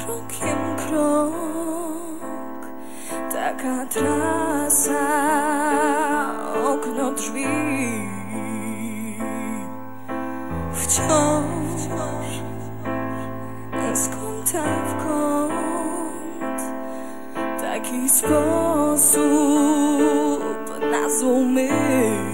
krokiem krok. Taka trasa, okno drzwi. Wciąż z kąta w kąt. Taki sposób na złą myśl.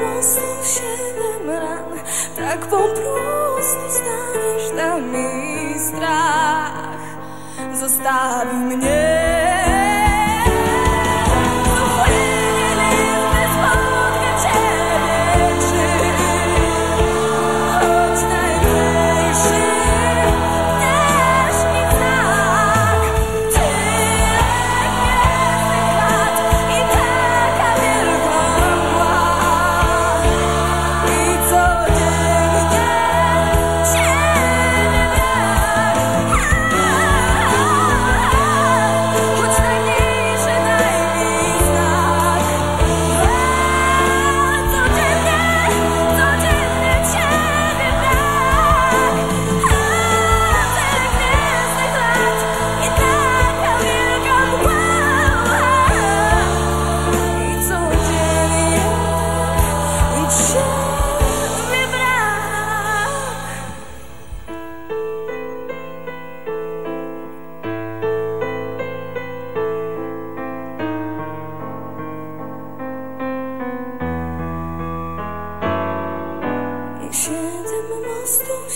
nosów siedem ran Tak po prostu staniesz tam i strach. Zostawi mnie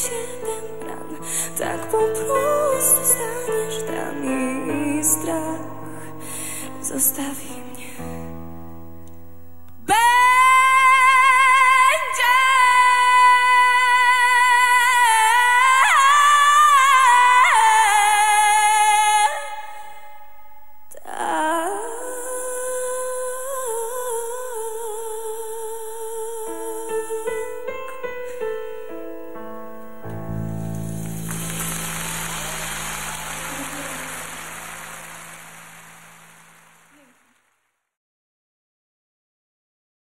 siedem ran. Tak po prostu staniesz tam i strach Zostawi mnie.